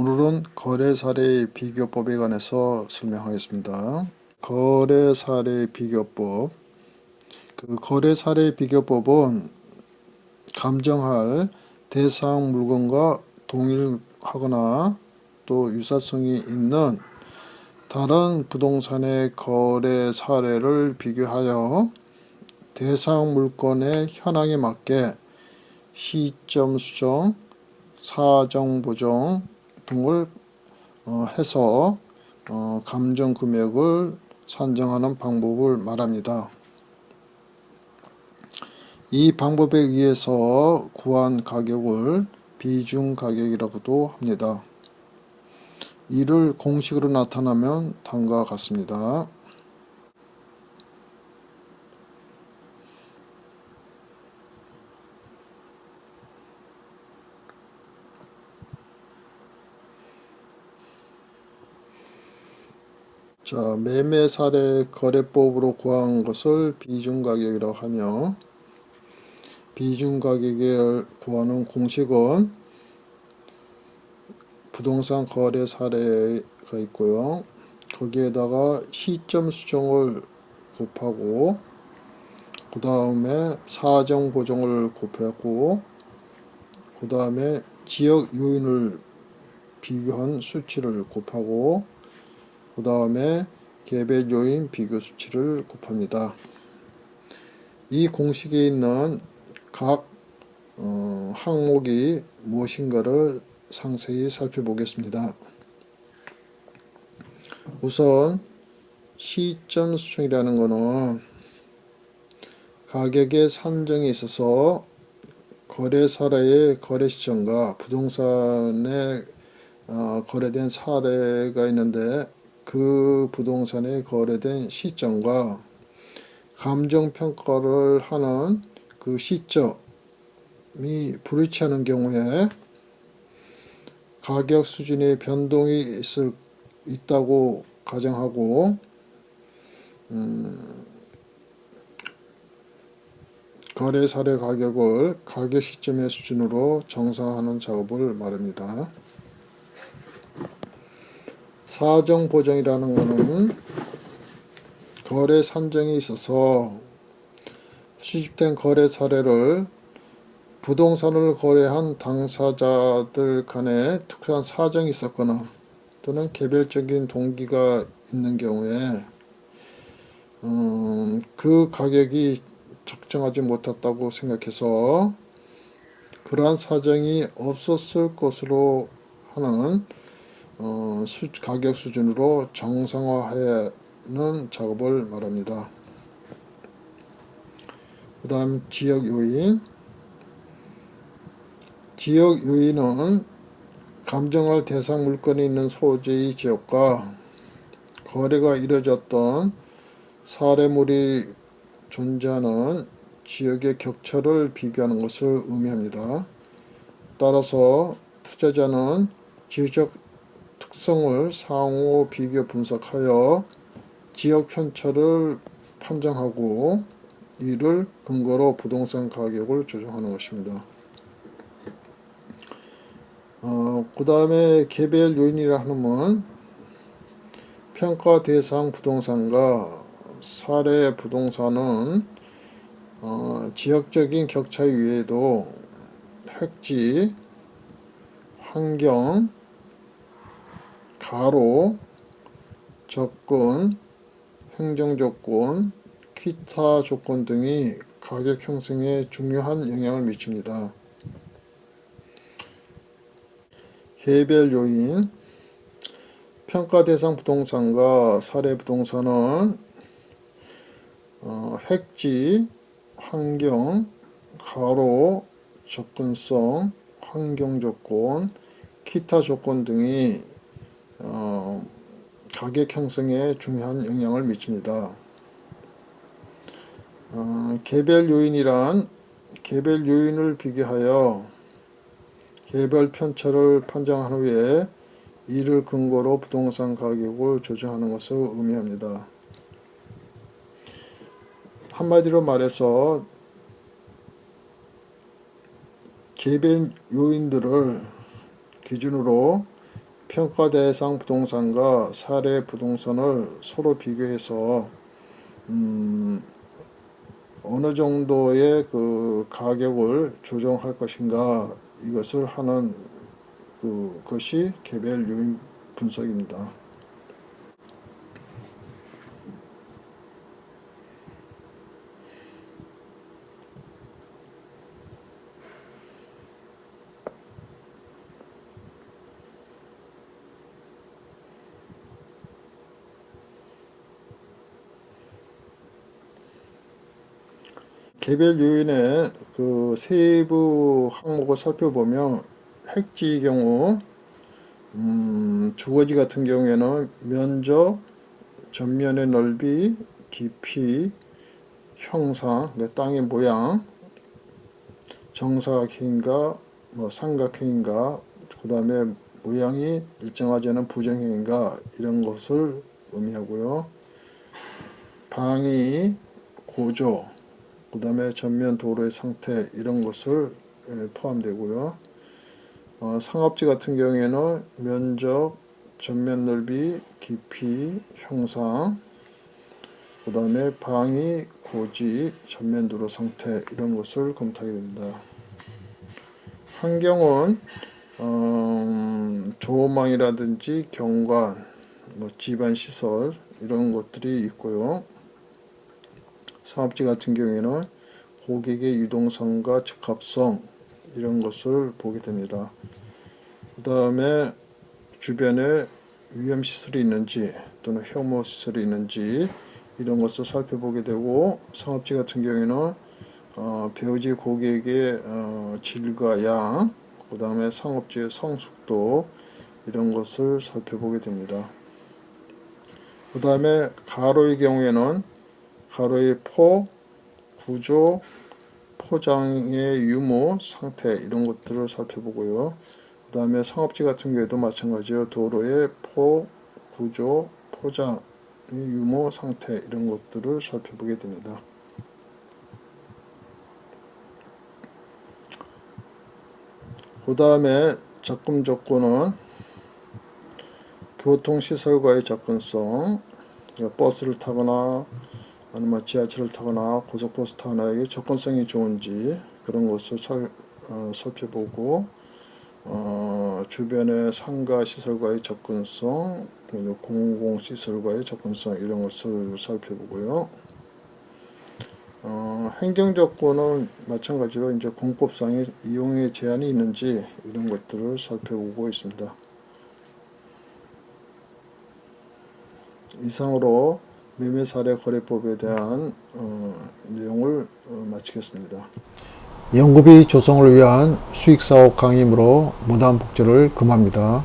오늘은 거래 사례 비교법에 관해서 설명하겠습니다. 거래 사례 비교법. 그 거래 사례 비교법은 감정할 대상 물건과 동일하거나 또 유사성이 있는 다른 부동산의 거래 사례를 비교하여 대상 물건의 현황에 맞게 시점 수정, 사정 보정 등을 어, 해서 어, 감정 금액을 산정하는 방법을 말합니다. 이 방법에 의해서 구한 가격을 비중 가격이라고도 합니다. 이를 공식으로 나타나면 다음과 같습니다. 자, 매매 사례 거래법으로 구한 것을 비중 가격이라고 하며 비중 가격을 구하는 공식은 부동산 거래 사례가 있고요. 거기에다가 시점 수정을 곱하고 그 다음에 사정 보정을 곱했고 그 다음에 지역 요인을 비교한 수치를 곱하고 그 다음에 개별 요인 비교 수치를 곱합니다. 이 공식에 있는 각 어, 항목이 무엇인가를 상세히 살펴보겠습니다. 우선 시점 수정이라는 것은 가격의 산정에 있어서 거래 사례의 거래 시점과 부동산에 어, 거래된 사례가 있는데 그 부동산에 거래된 시점과 감정평가를 하는 그 시점이 불일치하는 경우에 가격 수준의 변동이 있을, 있다고 가정하고 음, 거래 사례 가격을 가격 시점의 수준으로 정상화하는 작업을 말합니다. 사정 보정이라는 것은 거래 산정에 있어서 수집된 거래 사례를 부동산을 거래한 당사자들 간에 특수한 사정이 있었거나 또는 개별적인 동기가 있는 경우에 음, 그 가격이 적정하지 못했다고 생각해서 그러한 사정이 없었을 것으로 하는 어, 수, 가격 수준으로 정상화하는 작업을 말합니다. 그 다음 지역 요인 지역 요인은 감정할 대상 물건이 있는 소재의 지역과 거래가 이루어졌던 사례물이 존재하는 지역의 격차를 비교하는 것을 의미합니다. 따라서 투자자는 지적 특성을 상호 비교 분석하여 지역 편차를 판정하고 이를 근거로 부동산 가격을 조정하는 것입니다. 어, 그 다음에 개별 요인이라 하면 평가 대상 부동산과 사례 부동산은 어, 지역적인 격차 이외에도 획지, 환경, 가로, 접근, 행정 조건, 기타 조건 등이 가격 형성에 중요한 영향을 미칩니다. 개별 요인 평가 대상 부동산과 사례 부동산은 어, 획지, 환경, 가로, 접근성, 환경 조건, 기타 조건 등이 어, 가격 형성에 중요한 영향을 미칩니다. 어, 개별 요인이란 개별 요인을 비교하여 개별 편차를 판정한 후에 이를 근거로 부동산 가격을 조정하는 것을 의미합니다. 한마디로 말해서 개별 요인들을 기준으로 평가 대상 부동산과 사례 부동산을 서로 비교해서 음, 어느 정도의 그 가격을 조정할 것인가 이것을 하는 그 것이 개별 요인 분석입니다. 개별 요인의 그 세부 항목을 살펴보면 핵지의 경우 음, 주거지 같은 경우에는 면적, 전면의 넓이, 깊이, 형상, 그 땅의 모양, 정사각형인가, 뭐 삼각형인가, 그 다음에 모양이 일정하지 않은 부정형인가 이런 것을 의미하고요. 방위, 고조, 그 다음에 전면 도로의 상태 이런 것을 예, 포함되고요. 어, 상업지 같은 경우에는 면적, 전면 넓이, 깊이, 형상, 그 다음에 방위, 고지, 전면 도로 상태 이런 것을 검토하게 됩니다. 환경은 음, 조망이라든지 경관, 뭐 집안 시설 이런 것들이 있고요. 사업지 같은 경우에는 고객의 유동성과 적합성 이런 것을 보게 됩니다. 그 다음에 주변에 위험 시설이 있는지 또는 혐오 시설이 있는지 이런 것을 살펴보게 되고 상업지 같은 경우에는 어, 배우지 고객의 어, 질과 양, 그 다음에 상업지의 성숙도 이런 것을 살펴보게 됩니다. 그 다음에 가로의 경우에는 가로의 포, 구조, 포장의 유무, 상태 이런 것들을 살펴보고요. 그 다음에 상업지 같은 경우에도 마찬가지로 도로의 포, 구조, 포장, 유무, 상태 이런 것들을 살펴보게 됩니다. 그 다음에 접근 조건은 교통시설과의 접근성, 그러니까 버스를 타거나 아니면 지하철을 타거나 고속버스 타거나 접근성이 좋은지 그런 것을 살, 어, 살펴보고 어, 주변의 상가 시설과의 접근성, 공공 시설과의 접근성 이런 것을 살펴보고요. 어, 행정 조건은 마찬가지로 이제 공법상의 이용의 제한이 있는지 이런 것들을 살펴보고 있습니다. 이상으로 매매 사례 거래법에 대한 어, 내용을 어, 마치겠습니다. 연구비 조성을 위한 수익 사업 강의이므로 무단 복제를 금합니다.